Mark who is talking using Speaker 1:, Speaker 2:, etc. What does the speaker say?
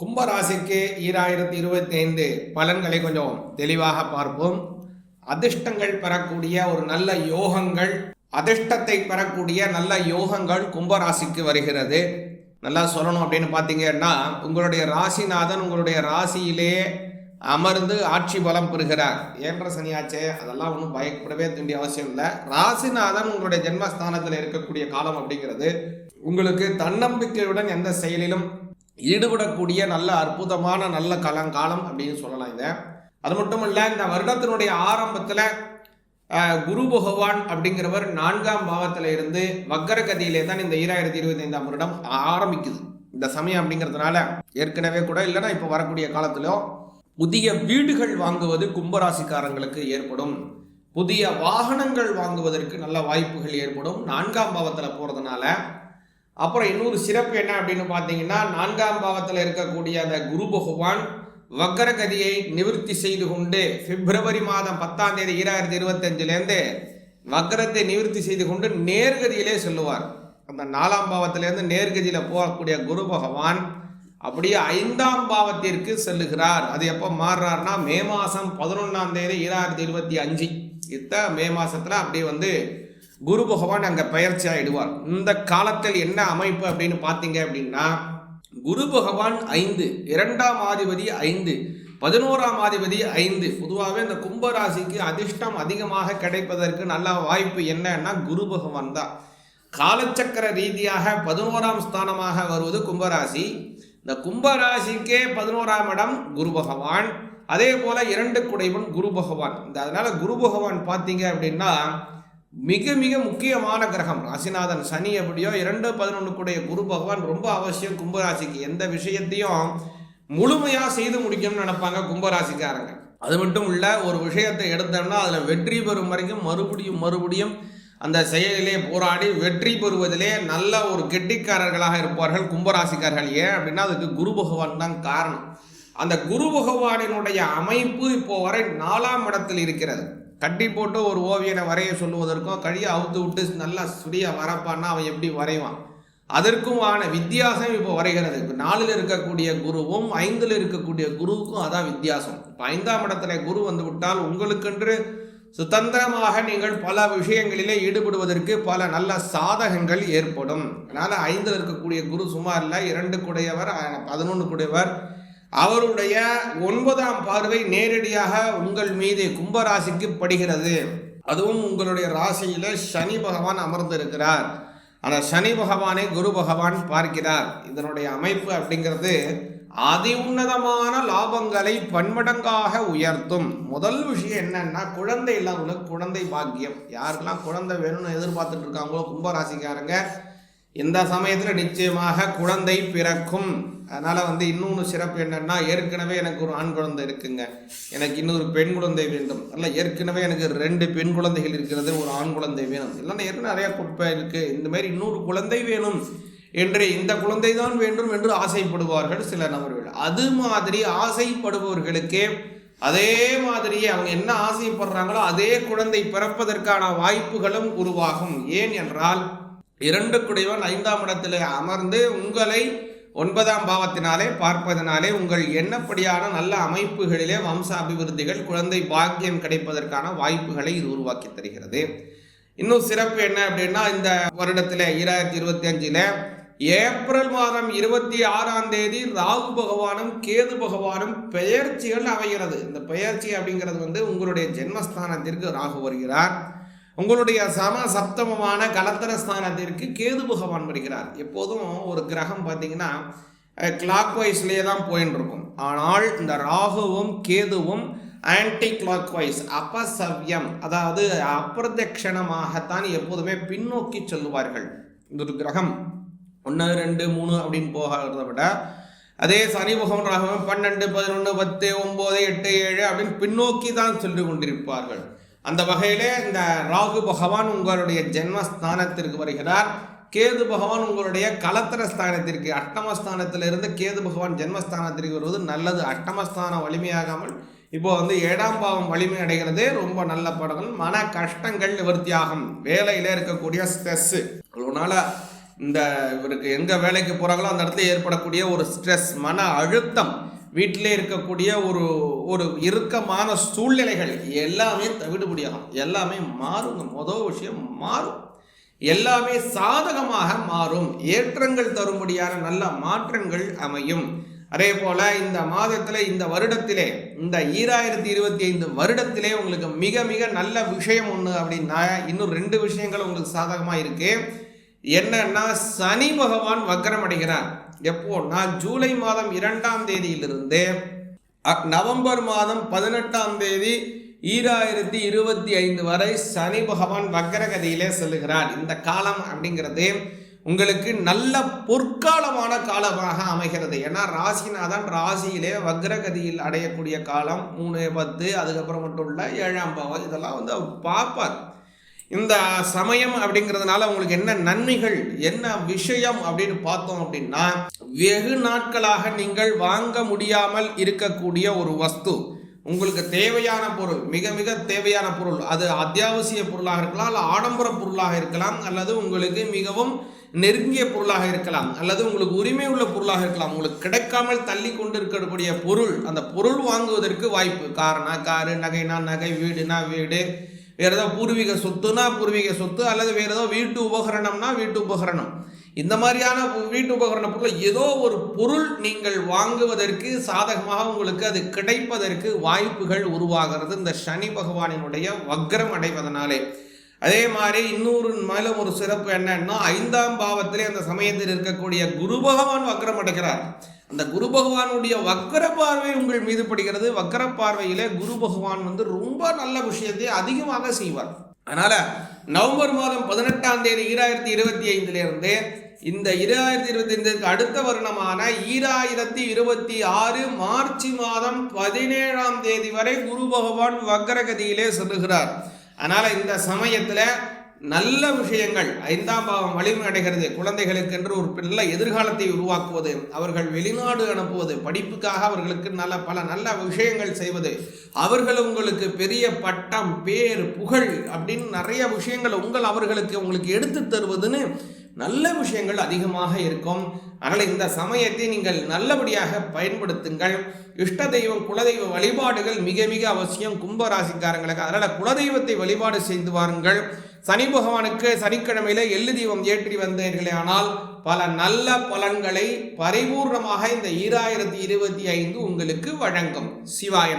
Speaker 1: கும்பராசிக்கு ஈராயிரத்தி இருபத்தி ஐந்து பலன்களை கொஞ்சம் தெளிவாக பார்ப்போம். அதிர்ஷ்டங்கள் பெறக்கூடிய ஒரு நல்ல யோகங்கள் அதிர்ஷ்டத்தை பெறக்கூடிய நல்ல யோகங்கள் கும்பராசிக்கு வருகிறது. நல்லா சொல்லணும் அப்படின்னு பார்த்தீங்கன்னா உங்களுடைய ராசிநாதன் உங்களுடைய ராசியிலே அமர்ந்து ஆட்சி பலம் பெறுகிறார். ஏன்ற சனியாச்சே அதெல்லாம் ஒன்றும் பயப்படவே வேண்டிய அவசியம் இல்லை. ராசிநாதன் உங்களுடைய ஜென்மஸ்தானத்தில் இருக்கக்கூடிய காலம் அப்படிங்கிறது உங்களுக்கு தன்னம்பிக்கையுடன் எந்த செயலிலும் ஈடுபடக்கூடிய நல்ல அற்புதமான நல்ல கலங்காலம் அப்படின்னு சொல்லலாம் இதை. அது மட்டும் இல்லை இந்த வருடத்தினுடைய ஆரம்பத்தில் குரு பகவான் அப்படிங்கிறவர் நான்காம் பாவத்தில் இருந்து வக்கரகதியிலே தான் இந்த ஈராயிரத்தி இருபத்தி ஐந்தாம் வருடம் ஆரம்பிக்குது. இந்த சமயம் அப்படிங்கிறதுனால ஏற்கனவே கூட இல்லைன்னா இப்போ வரக்கூடிய காலத்திலோ புதிய வீடுகள் வாங்குவது கும்பராசிக்காரங்களுக்கு ஏற்படும். புதிய வாகனங்கள் வாங்குவதற்கு நல்ல வாய்ப்புகள் ஏற்படும். நான்காம் பாவத்தில் போகிறதுனால அப்புறம் இன்னொரு சிறப்பு என்ன அப்படின்னு பார்த்தீங்கன்னா நான்காம் பாவத்தில் இருக்கக்கூடிய அந்த குரு பகவான் வக்கரகதியை நிவர்த்தி செய்து கொண்டு பிப்ரவரி மாதம் பத்தாம் தேதி ஈராயிரத்தி இருபத்தஞ்சிலேருந்து வக்கரத்தை நிவர்த்தி செய்து கொண்டு நேர்கதியிலே செல்லுவார். அந்த நாலாம் பாவத்திலேருந்து நேர்கதியில் போகக்கூடிய குரு பகவான் அப்படியே ஐந்தாம் பாவத்திற்கு செல்லுகிறார். அது எப்போ மாறுறாருன்னா மே மாதம் பதினொன்றாம் தேதி ஈராயிரத்தி இருபத்தி அஞ்சு. இத்த மே மாதத்தில் அப்படியே வந்து குரு பகவான் அங்கே பயிற்சி ஆயிடுவார் இந்த காலத்தில் என்ன அமைப்பு அப்படின்னு பார்த்தீங்க அப்படின்னா குரு பகவான் ஐந்து இரண்டாம் ஆதிபதி ஐந்து பதினோராம் ஆதிபதி ஐந்து. பொதுவாகவே இந்த கும்பராசிக்கு அதிர்ஷ்டம் அதிகமாக கிடைப்பதற்கு நல்ல வாய்ப்பு என்னன்னா குரு பகவான் தான். காலச்சக்கர ரீதியாக பதினோராம் ஸ்தானமாக வருவது கும்பராசி. இந்த கும்பராசிக்கே பதினோராம் இடம் குரு பகவான். அதே போல இரண்டு குடைவன் குரு பகவான். இந்த அதனால குரு பகவான் பார்த்தீங்க அப்படின்னா மிக மிக முக்கியமான கிரகம். ராசிநாதன் சனி எப்படியோ இரண்டு பதினொன்றுக்குடைய குரு பகவான் ரொம்ப அவசியம் கும்பராசிக்கு. எந்த விஷயத்தையும் முழுமையாக செய்து முடிக்கணும்னு நினைப்பாங்க கும்பராசிக்காரங்க. அது மட்டும் இல்லை ஒரு விஷயத்தை எடுத்தோம்னா அதில் வெற்றி பெறும் வரைக்கும் மறுபடியும் மறுபடியும் அந்த செயலிலே போராடி வெற்றி பெறுவதிலே நல்ல ஒரு கெட்டிக்காரர்களாக இருப்பார்கள் கும்பராசிக்காரர்கள். ஏன் அப்படின்னா அதுக்கு குரு பகவான் தான் காரணம். அந்த குரு பகவானினுடைய அமைப்பு இப்போ வரை நாலாம் இடத்தில் இருக்கிறது. கட்டி போட்டு ஒரு ஓவியனை வரைய சொல்லுவதற்கும் கழியை அவுத்து விட்டு நல்லா சுடியாக வரப்பான்னா அவன் எப்படி வரைவான்? அதற்குமான வித்தியாசம் இப்போ வரைகிறது. இப்போ நாலில் இருக்கக்கூடிய குருவும் ஐந்தில் இருக்கக்கூடிய குருவுக்கும் அதான் வித்தியாசம். இப்போ ஐந்தாம் இடத்துல குரு வந்து விட்டால் உங்களுக்கென்று சுதந்திரமாக நீங்கள் பல விஷயங்களிலே ஈடுபடுவதற்கு பல நல்ல சாதகங்கள் ஏற்படும். அதனால் ஐந்தில் இருக்கக்கூடிய குரு சுமார் இல்லை இரண்டு குடையவர் பதினொன்று குடையவர் அவருடைய ஒன்பதாம் பார்வை நேரடியாக உங்கள் மீது கும்பராசிக்கு படுகிறது. அதுவும் உங்களுடைய ராசியில் சனி பகவான் அமர்ந்திருக்கிறார். ஆனால் சனி பகவானை குரு பகவான் பார்க்கிறார். இதனுடைய அமைப்பு அப்படிங்கிறது அதி உன்னதமான லாபங்களை பன்மடங்காக உயர்த்தும். முதல் விஷயம் என்னன்னா குழந்தை இல்லாதவங்களுக்கு குழந்தை பாக்கியம். யாருக்கெல்லாம் குழந்தை வேணும்னு எதிர்பார்த்துட்டு இருக்காங்களோ கும்பராசிக்காரங்க இந்த சமயத்தில் நிச்சயமாக குழந்தை பிறக்கும். அதனால் வந்து இன்னொன்று சிறப்பு என்னென்னா ஏற்கனவே எனக்கு ஒரு ஆண் குழந்தை இருக்குங்க. எனக்கு இன்னொரு பெண் குழந்தை வேண்டும். அல்ல ஏற்கனவே எனக்கு ரெண்டு பெண் குழந்தைகள் இருக்கிறது ஒரு ஆண் குழந்தை வேணும். இல்லைன்னா ஏற்கனவே நிறையா குப்பை இருக்குது இந்த மாதிரி இன்னொரு குழந்தை வேணும் என்று இந்த குழந்தை தான் வேண்டும் என்று ஆசைப்படுவார்கள் சில நபர்கள் அது மாதிரி ஆசைப்படுபவர்களுக்கே அதே மாதிரியே அவங்க என்ன ஆசைப்படுறாங்களோ அதே குழந்தை பிறப்பதற்கான வாய்ப்புகளும் உருவாகும். ஏன் என்றால் இரண்டு ஐந்தாம் இடத்தில் அமர்ந்து உங்களை ஒன்பதாம் பாவத்தினாலே பார்ப்பதனாலே உங்கள் எண்ணப்படியான நல்ல அமைப்புகளிலே வம்ச அபிவிருத்திகள் குழந்தை பாக்கியம் கிடைப்பதற்கான வாய்ப்புகளை இது உருவாக்கி தருகிறது. இன்னும் சிறப்பு என்ன அப்படின்னா இந்த வருடத்தில் ஈராயிரத்தி இருபத்தி அஞ்சில் ஏப்ரல் மாதம் இருபத்தி ஆறாம் தேதி ராகு பகவானும் கேது பகவானும் பெயர்ச்சிகள் அமைகிறது. இந்த பெயர்ச்சி அப்படிங்கிறது வந்து உங்களுடைய ஜென்மஸ்தானத்திற்கு ராகு வருகிறார். உங்களுடைய சம சப்தமமான கலத்தர ஸ்தானத்திற்கு கேது பகவான் வருகிறார். எப்போதும் ஒரு கிரகம் பார்த்தீங்கன்னா கிளாக் வைஸ்லேயே தான் போயின்னு இருக்கும் ஆனால் இந்த ராகுவும் கேதுவும் ஆன்டி கிளாக் வைஸ் அபசவ்யம் அதாவது அப்பிரதட்சணமாகத்தான் எப்போதுமே பின்னோக்கி சொல்லுவார்கள். இந்த ஒரு கிரகம். ஒன்று ரெண்டு மூணு அப்படின்னு போகிறத விட அதே சனி பகவான் ராகவம் பன்னெண்டு பதினொன்று பத்து ஒம்பது எட்டு ஏழு அப்படின்னு பின்னோக்கி தான் சொல்லி கொண்டிருப்பார்கள். அந்த வகையிலே இந்த ராகு பகவான் உங்களுடைய ஜென்மஸ்தானத்திற்கு வருகிறார். கேது பகவான் உங்களுடைய கலத்திர ஸ்தானத்திற்கு அஷ்டமஸ்தானத்திலிருந்து கேது பகவான் ஜென்மஸ்தானத்திற்கு வருவது நல்லது. அஷ்டமஸ்தானம் வலிமையாகாமல் இப்போ வந்து ஏழாம் பாவம் வலிமை அடைகிறது. ரொம்ப நல்ல படங்கள் மன கஷ்டங்கள் நிவர்த்தியாகும். வேலையில் இருக்கக்கூடிய ஸ்ட்ரெஸ்ஸு அதனால இந்த இவருக்கு எங்கே வேலைக்கு போகிறாங்களோ அந்த இடத்துல ஏற்படக்கூடிய ஒரு ஸ்ட்ரெஸ் மன அழுத்தம். வீட்டிலே இருக்கக்கூடிய ஒரு ஒரு இறுக்கமான சூழ்நிலைகள் எல்லாமே தவிடுபடியாகும் எல்லாமே மாறுங்க. மொதல் விஷயம் மாறும். எல்லாமே சாதகமாக மாறும். ஏற்றங்கள் தரும்படியான நல்ல மாற்றங்கள் அமையும். அதே போல இந்த மாதத்தில் இந்த வருடத்திலே இந்த ஈராயிரத்தி இருபத்தி ஐந்து வருடத்திலே உங்களுக்கு மிக மிக நல்ல விஷயம் ஒன்று அப்படின்னா இன்னும் ரெண்டு விஷயங்கள் உங்களுக்கு சாதகமாக இருக்கு. என்னன்னா சனி பகவான் வக்கரம் அடைகிறார். எப்போன்னா ஜூலை மாதம் இரண்டாம் தேதியிலிருந்து அக்- நவம்பர் மாதம் பதினெட்டாம் தேதி ஈராயிரத்தி இருபத்தி ஐந்து வரை சனி பகவான் வக்கரகதியிலே செல்கிறார் இந்த காலம் அப்படிங்கிறது உங்களுக்கு நல்ல பொற்காலமான காலமாக அமைகிறது. ஏன்னா ராசிநாதன் ராசியிலே வக்ரகதியில் அடையக்கூடிய காலம் மூணு பத்து அதுக்கப்புறம் மட்டும் உள்ள ஏழாம் பாவம். இதெல்லாம் வந்து அவர் பார்ப்பார். இந்த சமயம் அப்படிங்கிறதுனால உங்களுக்கு என்ன நன்மைகள் என்ன விஷயம் அப்படின்னு பார்த்தோம் அப்படின்னா வெகு நாட்களாக நீங்கள் வாங்க முடியாமல் இருக்கக்கூடிய ஒரு வஸ்து. உங்களுக்கு தேவையான பொருள் மிக மிக தேவையான பொருள். அது அத்தியாவசிய பொருளாக இருக்கலாம் அல்ல ஆடம்பர பொருளாக இருக்கலாம் அல்லது உங்களுக்கு மிகவும் நெருங்கிய பொருளாக இருக்கலாம் அல்லது உங்களுக்கு உரிமை உள்ள பொருளாக இருக்கலாம். உங்களுக்கு கிடைக்காமல் தள்ளி கொண்டு இருக்கக்கூடிய பொருள் அந்த பொருள் வாங்குவதற்கு வாய்ப்பு. கார்னா காரு நகைனா நகை வீடுனா வீடு வேறு ஏதோ பூர்வீக சொத்துனா பூர்வீக சொத்து அல்லது வேறு ஏதோ வீட்டு உபகரணம்னா வீட்டு உபகரணம். இந்த மாதிரியான வீட்டு உபகரண பொருள் ஏதோ ஒரு பொருள் நீங்கள் வாங்குவதற்கு சாதகமாக உங்களுக்கு அது கிடைப்பதற்கு வாய்ப்புகள் உருவாகிறது. இந்த சனி பகவானினுடைய வக்ரம் அடைவதனாலே. அதே மாதிரி இன்னொரு மேலும் ஒரு சிறப்பு என்னன்னா ஐந்தாம் பாவத்திலே அந்த சமயத்தில் இருக்கக்கூடிய குரு பகவான் வக்ரம் அடைகிறார். அந்த குரு பகவானுடைய வக்கர பார்வை உங்கள் மீது படுகிறது. வக்கர பார்வையிலே குரு பகவான் வந்து ரொம்ப நல்ல விஷயத்தை அதிகமாக செய்வார். அதனால நவம்பர் மாதம் பதினெட்டாம் தேதி ஈராயிரத்தி இருபத்தி ஐந்திலிருந்து இந்த இரண்டாயிரத்தி இருபத்தி ஐந்துக்கு அடுத்த வருடமான ஈராயிரத்தி இருபத்தி ஆறு மார்ச் மாதம் பதினேழாம் தேதி வரை குரு பகவான் வக்கரகதியிலே செல்லுகிறார். அதனால் இந்த சமயத்தில் நல்ல விஷயங்கள். ஐந்தாம் பாவம் வலிமை அடைகிறது. குழந்தைகளுக்கென்று ஒரு நல்ல எதிர்காலத்தை உருவாக்குவது அவர்கள் வெளிநாடு அனுப்புவது படிப்புக்காக அவர்களுக்கு நல்ல பல நல்ல விஷயங்கள் செய்வது. அவர்கள் உங்களுக்கு பெரிய பட்டம் பேர் புகழ் அப்படின்னு நிறைய விஷயங்கள் உங்கள் அவர்களுக்கு உங்களுக்கு எடுத்து தருவதுன்னு நல்ல விஷயங்கள் அதிகமாக இருக்கும். அதனால் இந்த சமயத்தை நீங்கள் நல்லபடியாக பயன்படுத்துங்கள். இஷ்ட தெய்வம் குலதெய்வ வழிபாடுகள் மிக மிக அவசியம். கும்ப ராசிக்காரங்களுக்கு அதனால் குலதெய்வத்தை வழிபாடு செய்து வாருங்கள். சனி பகவானுக்கு சனிக்கிழமையில எள்ளு தீபம் ஏற்றி வந்தீர்களே ஆனால் பல நல்ல பலன்களை பரிபூர்ணமாக இந்த ஈராயிரத்தி இருபத்தி ஐந்து உங்களுக்கு வழங்கும். சிவாய